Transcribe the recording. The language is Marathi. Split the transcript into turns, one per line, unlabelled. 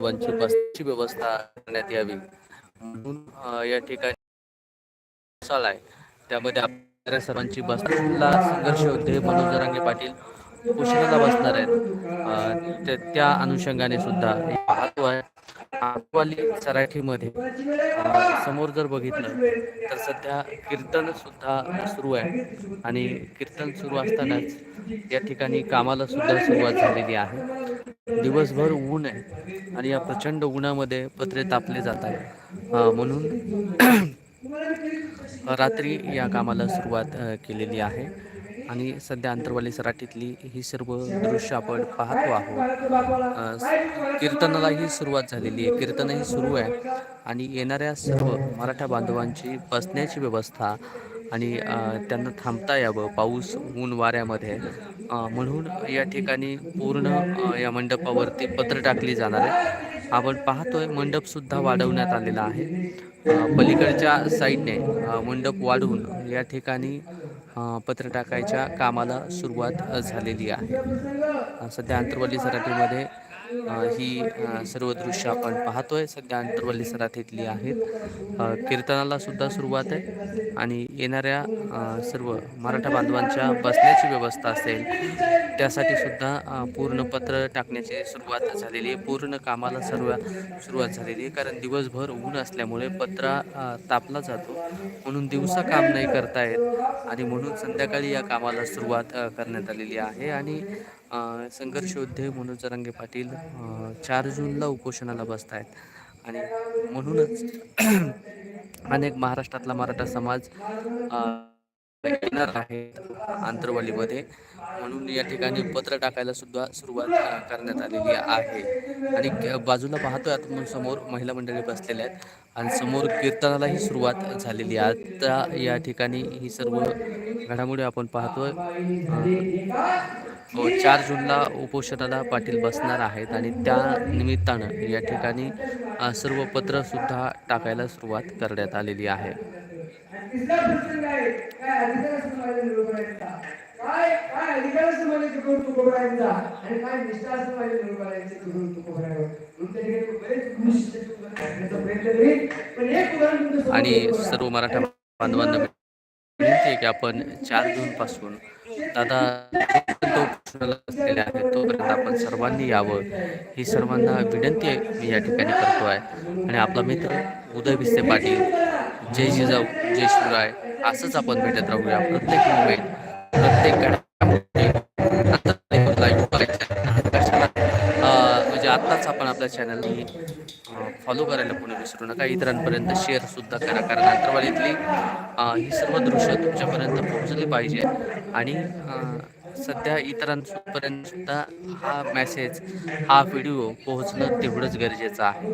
वंचित बसची व्यवस्था करण्यात यावी. म्हणून या ठिकाणी शाळा आहे त्यामध्ये आपल्या सर्वांची बसला संघर्ष होते. मनोज रांगे पाटील उशिराला बसणार आहेत. ते- त्या अनुषंगाने सुद्धा पाहतो आहे. आटवाली सराठीमध्ये समोर जर बघितलं तर सध्या कीर्तन सुद्धा सुरू आहे. आणि कीर्तन सुरू असतानाच या ठिकाणी कामाला सुद्धा सुरुवात झालेली आहे. दिवसभर ऊन आहे आणि या प्रचंड उन्हामध्ये पत्रे तापले जातात. आहे म्हणून रात्री या कामाला सुरुवात केलेली आहे. आणि सध्या अंतरवाली सराटीतली ही सर्व दृश्य आपण पाहतो आहोत. कीर्तनालाही सुरुवात झालेली आहे. कीर्तनही सुरू आहे. आणि येणाऱ्या सर्व मराठा बांधवांची बसण्याची व्यवस्था आणि त्यांना थांबता यावं पाऊस ऊन वाऱ्यामध्ये. म्हणून या ठिकाणी पूर्ण या मंडपावरती पत्र टाकली जाणार आहे. आपण पाहतोय मंडपसुद्धा वाढवण्यात आलेला आहे. पलीकडच्या साईडने मंडप वाढवून या ठिकाणी पत्र टाकायच्या कामाला सुरुवात झालेली आहे. सध्या अंतरवली सराठीमध्ये ही सर्व दृश्य आपण पाहतोय. सध्या अंतरवल्ली सरात इथली आहेत. कीर्तनाला सुद्धा सुरुवात आहे. आणि येणाऱ्या सर्व मराठा बांधवांच्या बसण्याची व्यवस्था असेल त्यासाठी सुद्धा पूर्ण पत्र टाकण्याची सुरुवात झालेली आहे. पूर्ण कामाला सर्व सुरुवात झालेली आहे. कारण दिवसभर ऊन असल्यामुळे पत्रा तापला जातो. म्हणून दिवसा काम नाही करता येत. आणि म्हणून संध्याकाळी या कामाला सुरुवात करण्यात आलेली आहे. आणि संघर्ष योद्धे मनोज रंगे पाटील चार जूनला उपोषणाला बसत आहेत आणि म्हणूनच अनेक महाराष्ट्रातला मराठा समाज येणार आहे आंतरवालीमध्ये. म्हणून या ठिकाणी पत्र टाकायला सुद्धा सुरुवात करण्यात आलेली आहे. आणि बाजूला पाहतोय आता समोर महिला मंडळी बसलेल्या आहेत. आणि समोर कीर्तनालाही सुरुवात झालेली आहे. आता या ठिकाणी ही सर्व घडामोडी आपण पाहतोय. चार जूनला उपोषणाला पाटील बसणार आहेत आणि त्या निमित्तानं या ठिकाणी सर्व पत्रसुद्धा टाकायला सुरुवात करण्यात आलेली आहे.
काय काय अधिकार समाजाचे तुकोबरायांचा आणि काय निष्ठा समाजाचे तुकोबरायांवर
आणि सर्व मराठा बांधवांना विनंती आहे की आपण चार जून पासून दादा तो उपोषणाला बसलेले तोपर्यंत आपण सर्वांनी यावं. ही सर्वांना विनंती आहे मी या ठिकाणी करतो आहे. आणि आपला मित्र उदय भिस्ते पाटील जय जिजाऊ जय शिवराय असंच आपण भेटत राहूया. प्रत्येक मुंबईत प्रत्येक म्हणजे आत्ताच आपण आपल्या चॅनलनी फॉलो करायला पुन्हा विसरू नका. इतरांपर्यंत शेअर सुद्धा करा. कारण अंतर्वालीतली ही सर्व दृश्य तुमच्यापर्यंत पोहोचली पाहिजे. आणि सध्या इतरांपर्यंत सुद्धा हा मेसेज हा व्हिडिओ पोहोचणं तेवढंच गरजेचं आहे.